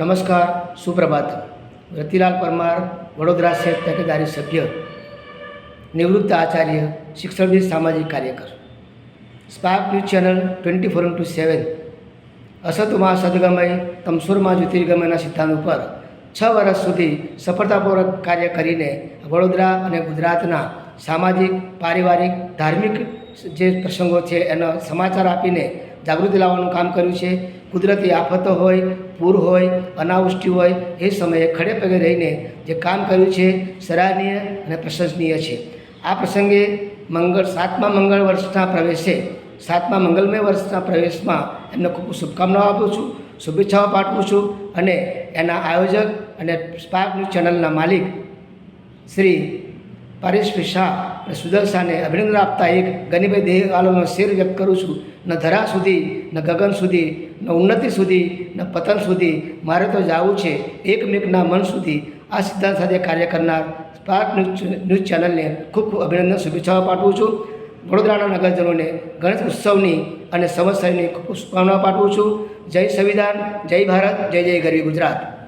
નમસ્કાર, સુપ્રભાત. રતિલાલ પરમાર, વડોદરા શહેર તકેદારી સભ્ય, નિવૃત્ત આચાર્ય, શિક્ષણવિદ, સામાજિક કાર્યકર. Spark News channel twenty four into seven. અસતમાં સદગમય તમસુરમાં જ્યોતિર્ગમયના સિદ્ધાંત ઉપર છ વર્ષ સુધી સફળતાપૂર્વક કાર્ય કરીને વડોદરા અને ગુજરાતના સામાજિક, પારિવારિક, ધાર્મિક જે પ્રસંગો છે, એનો સમાચાર આપીને જાગૃતિ લાવવાનું કામ કર્યું છે. કુદરતી આફતો હોય, પૂર હોય, અનાવૃષ્ટિ હોય, એ સમયે ખડે પગે રહીને જે કામ કર્યું છે, સરાહનીય અને પ્રશંસનીય છે. આ પ્રસંગે મંગળ, સાતમા મંગળ વર્ષના પ્રવેશે, સાતમા મંગલમય વર્ષના પ્રવેશમાં એમને ખૂબ શુભકામનાઓ આપું છું, શુભેચ્છાઓ પાઠવું છું અને એના આયોજક અને સ્પાર્ક ન્યૂઝ ચેનલના માલિક શ્રી પરેશ શાહ અને સુદર્શાને અભિનંદન આપતા એક ગનીભાઈ દેહવાલોનો શેર વ્યક્ત કરું છું. ન ધરા સુધી, ન ગગન સુધી, ન ઉન્નતિ સુધી, ન પતન સુધી મારે તો જવું છે એકમેકના મન સુધી. આ સિદ્ધાંત સાથે કાર્ય કરનાર સ્પાર્ક ન્યૂઝ ન્યૂઝ ચેનલને ખૂબ ખૂબ અભિનંદન, શુભેચ્છાઓ પાઠવું છું. વડોદરાના નગરજનોને ગણેશ ઉત્સવની અને સંવત્સરની ખૂબ શુભકામનાઓ પાઠવું છું. જય સંવિધાન, જય ભારત, જય જય ગરવી ગુજરાત.